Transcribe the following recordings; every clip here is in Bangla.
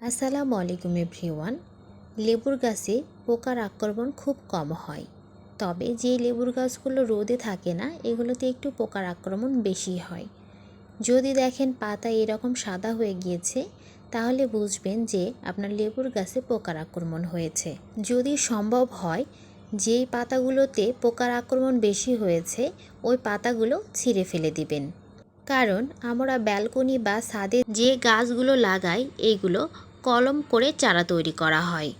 আসসালামু আলাইকুম এভরিওয়ান। লেবুর গাছে পোকার আক্রমণ খুব কম হয়। তবে যে লেবুর গাছগুলো রোদে থাকে না, এগুলোতে একটু পোকার আক্রমণ বেশি হয়। যদি দেখেন পাতা এরকম সাদা হয়ে গিয়েছে, তাহলে বুঝবেন যে আপনার লেবুর গাছে পোকার আক্রমণ হয়েছে। যদি সম্ভব হয়, যেই পাতাগুলোতে পোকার আক্রমণ বেশি হয়েছে, ওই পাতাগুলো ছিঁড়ে ফেলে দিবেন। কারণ আমরা ব্যালকনি বা ছাদে যে গাছগুলো লাগাই এইগুলো কলম করে চারা তৈরি করা হয়।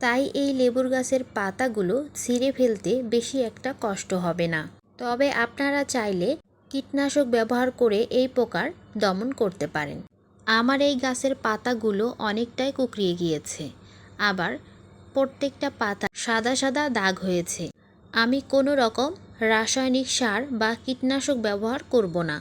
তাই এই লেবুর গাছের পাতাগুলো ছিঁড়ে ফেলতে বেশি একটা কষ্ট হবে না। তবে আপনারা চাইলে কীটনাশক ব্যবহার করে এই পোকার দমন করতে পারেন। আমার এই গাছের পাতাগুলো অনেকটাই কুকড়িয়ে গিয়েছে। আবার প্রত্যেকটা পাতা সাদা সাদা দাগ হয়েছে। আমি কোনো রকম রাসায়নিক সার বা কীটনাশক ব্যবহার করব না।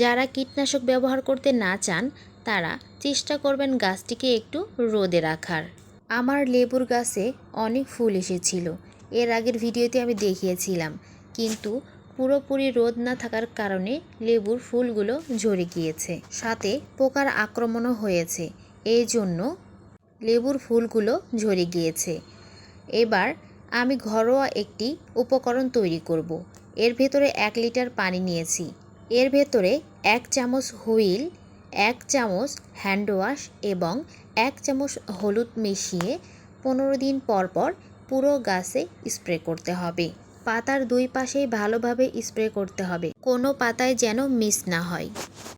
যারা কীটনাশক ব্যবহার করতে না চান তারা চেষ্টা করবেন গাছটিকে একটু রোদে রাখার। আমার লেবুর গাছে অনেক ফুল এসেছিল। এর আগের ভিডিওতে আমি দেখিয়েছিলাম। কিন্তু পুরোপুরি রোদ না থাকার কারণে লেবুর ফুলগুলো ঝরে গিয়েছে। সাথে পোকার আক্রমণও হয়েছে। এই জন্য লেবুর ফুলগুলো ঝরে গিয়েছে। এবার আমি ঘরোয়া একটি উপকরণ তৈরি করব। এর ভেতরে এক লিটার পানি নিয়েছি। এর ভেতরে এক চামচ হুইল এক চামচ হ্যান্ড ওয়াশ এবং এক চামচ হলুদ মিশিয়ে পনেরো দিন পর পর পুরো গাছে স্প্রে করতে হবে। পাতার দুই পাশেই ভালোভাবে স্প্রে করতে হবে। কোনো পাতায় যেন মিস না হয়।